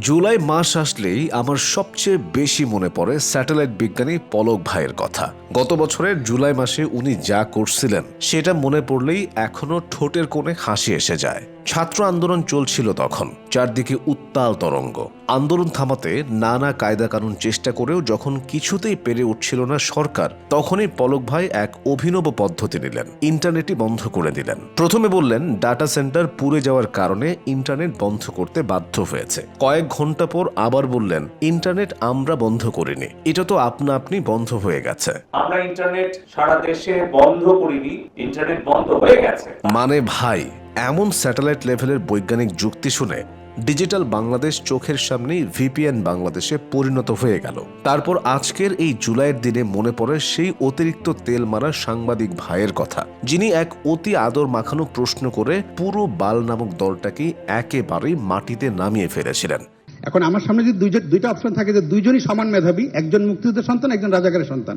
জুলাই মাস আসলেই আমার সবচেয়ে বেশি মনে পড়ে স্যাটেলাইট বিজ্ঞানী পলক ভাইয়ের কথা। গত বছরের জুলাই মাসে উনি যা করছিলেন, সেটা মনে পড়লেই এখনও ঠোঁটের কোণে হাসি এসে যায়। ছাত্র আন্দোলন চলছিল তখন চারদিকে উত্তাল তরঙ্গ। আন্দোলন থামাতে নানা কায়দা কানুন চেষ্টা করেও যখন কিছুতেই পেরে উঠছিল না সরকার তখনই পলক ভাই এক অভিনব পদ্ধতি নিলেন ইন্টারনেটই বন্ধ করে দিলেন। প্রথমে বললেন ডাটা সেন্টার পুড়ে যাওয়ার কারণে ইন্টারনেট বন্ধ করতে বাধ্য হয়েছে। কয়েক ঘণ্টা পর আবার বললেন ইন্টারনেট আমরা বন্ধ করিনি এটা তো আপনা আপনি বন্ধ হয়ে গেছে। আমরা ইন্টারনেট সারা দেশে বন্ধ করিনি ইন্টারনেট বন্ধ হয়ে গেছে। মানে ভাই এমন স্যাটেলাইট লেভেলের বৈজ্ঞানিক যুক্তি শুনে ডিজিটাল বাংলাদেশ চোখের সামনেই ভিপিএন বাংলাদেশে পরিণত হয়ে গেল। তারপর আজকের এই জুলাইয়ের দিনে মনে পড়ে সেই অতিরিক্ত তেল মারা সাংবাদিক ভাইয়ের কথা, যিনি এক অতি আদর মাখানো প্রশ্ন করে পুরো বাল নামক দলটাকে একেবারেই মাটিতে নামিয়ে ফেলেছিলেন। এখন আমার সামনে যদি দুইটা অপশন থাকে যে দুইজনই সমান মেধাবী, একজন মুক্তিযুদ্ধের সন্তান, একজন রাজাকারের সন্তান।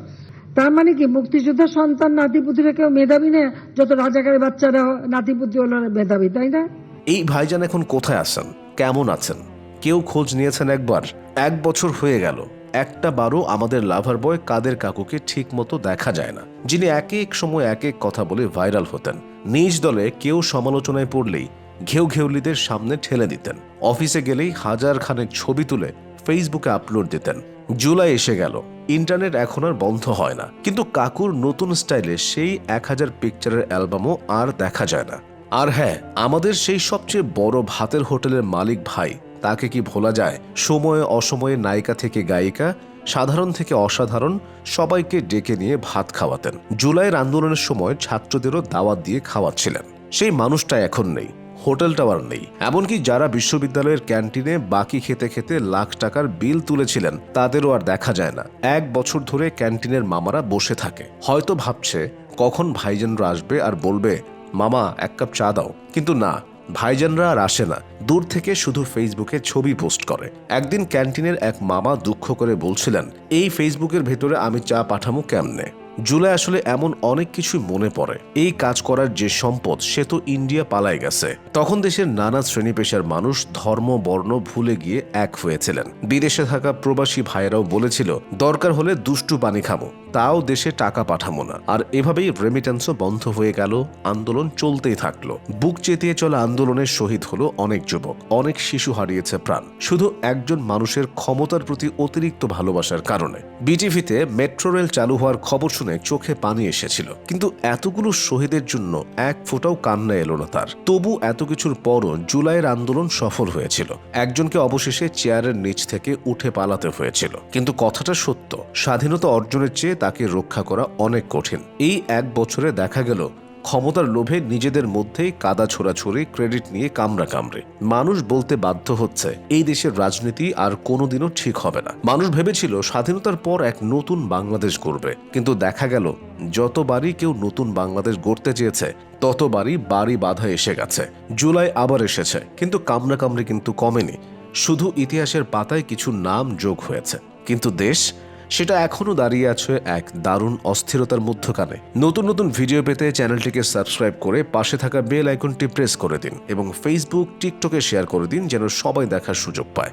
তার মানে কি মুক্তিযোদ্ধার সন্তান, নাতিপুতিরা কেউ মেধাবী না, যত রাজাকারের বাচ্চারা নাতিপুতি হলো মেধাবী, তাই না? এই ভাইজান এখন কোথায় আছেন? কেমন আছেন? কেউ খোঁজ নিয়েছেন একবার? এক বছর হয়ে গেল। একটা বারও আমাদের লাভার বয় কাদের কাকুকে ঠিক মতো দেখা যায় না। যিনি এক এক সময় এক এক কথা বলে ভাইরাল হতেন। নিজ দলে কেউ সমালোচনায় পড়লেই ঘেউ ঘেউলিদের সামনে ঠেলে দিতেন। অফিসে গেলেই হাজার খানেক ছবি তুলে ফেসবুকে আপলোড দিতেন। জুলাই এসে গেল। ইন্টারনেট এখন আর বন্ধ হয় না। কিন্তু কাকুর নতুন স্টাইলে সেই এক হাজার পিকচারের অ্যালবামও আর দেখা যায় না। আর হ্যাঁ আমাদের সেই সবচেয়ে বড় ভাতের হোটেলের মালিক ভাই, তাকে কি ভোলা যায়? সময়ে অসময়ে নায়িকা থেকে গায়িকা, সাধারণ থেকে অসাধারণ, সবাইকে ডেকে নিয়ে ভাত খাওয়াতেন। জুলাইয়ের আন্দোলনের সময় ছাত্রদেরও দাওয়াত দিয়ে খাওয়াচ্ছিলেন। সেই মানুষটা এখন নেই। হোটেল টাওয়ার নেই। এমনকি যারা বিশ্ববিদ্যালয়ের ক্যান্টিনে বাকি খেতে খেতে লাখ টাকার বিল তুলেছিলেন, তাদেরও আর দেখা যায় না। এক বছর ধরে ক্যান্টিনের মামারা বসে থাকে। হয়তো ভাবছে, কখন ভাইজানরা আসবে আর বলবে, মামা, এক কাপ চা দাও। কিন্তু না, ভাইজানরা আর আসে না। দূর থেকে শুধু ফেসবুকে ছবি পোস্ট করে। একদিন ক্যান্টিনের এক মামা দুঃখ করে বলছিলেন, এই ফেসবুকের ভেতরে আমি চা পাঠামো কেমনে? জুলাই আসলে এমন অনেক কিছু মনে পড়ে। এই কাজ করার যে সম্পদ, সে তো ইন্ডিয়া পালায় গেছে। তখন দেশের নানা শ্রেণি পেশার মানুষ ধর্ম, বর্ণ ভুলে গিয়ে এক হয়েছিলেন। বিদেশে থাকা প্রবাসী ভাইয়েরাও বলেছিল, দরকার হলে দুষ্টু পানি খাব তাও দেশে টাকা পাঠাবো না। আর এভাবেই রেমিটেন্সও বন্ধ হয়ে গেল, আন্দোলন চলতেই থাকল। বুক চেতিয়ে চলা আন্দোলনের শহীদ হলো অনেক যুবক, অনেক শিশু হারিয়েছে প্রাণ। শুধু একজন মানুষের ক্ষমতার প্রতি অতিরিক্ত ভালোবাসার কারণে। বিটিভিতে মেট্রো রেল চালু হওয়ার খবর শুনে চোখে পানি এসেছিল। কিন্তু এতগুলো শহীদের জন্য এক ফোঁটাও কান্না এলো না তার। তবু এত কিছুর পরও জুলাইয়ের আন্দোলন সফল হয়েছিল। একজনকে অবশেষে চেয়ারের নিচ থেকে উঠে পালাতে হয়েছিল। কিন্তু কথাটা সত্য। স্বাধীনতা অর্জনের চেয়ে তাকে রক্ষা করা অনেক কঠিন। এই এক বছরে দেখা গেল ক্ষমতার লোভে নিজেদের মধ্যেই কাদা ছোড়াছড়ি, ক্রেডিট নিয়ে কামড়া কামড়ে। মানুষ বলতে বাধ্য হচ্ছে, এই দেশের রাজনীতি আর কোনোদিনও ঠিক হবে না। মানুষ ভেবেছিল স্বাধীনতার পর এক নতুন বাংলাদেশ গড়বে। কিন্তু দেখা গেল, যতবারই কেউ নতুন বাংলাদেশ গড়তে চেয়েছে, ততবারই বাড়ি বাধা এসে গেছে। জুলাই আবার এসেছে, কিন্তু কামড়া কামড়ে কিন্তু কমেনি। শুধু ইতিহাসের পাতায় কিছু নাম যোগ হয়েছে। কিন্তু দেশ সেটা এখনও দাঁড়িয়ে আছে এক দারুণ অস্থিরতার মধ্যখানে। নতুন নতুন ভিডিও পেতে চ্যানেলটিকে সাবস্ক্রাইব করে পাশে থাকা বেল আইকনটি প্রেস করে দিন এবং ফেসবুক টিকটকে শেয়ার করে দিন যেন সবাই দেখার সুযোগ পায়।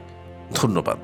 ধন্যবাদ।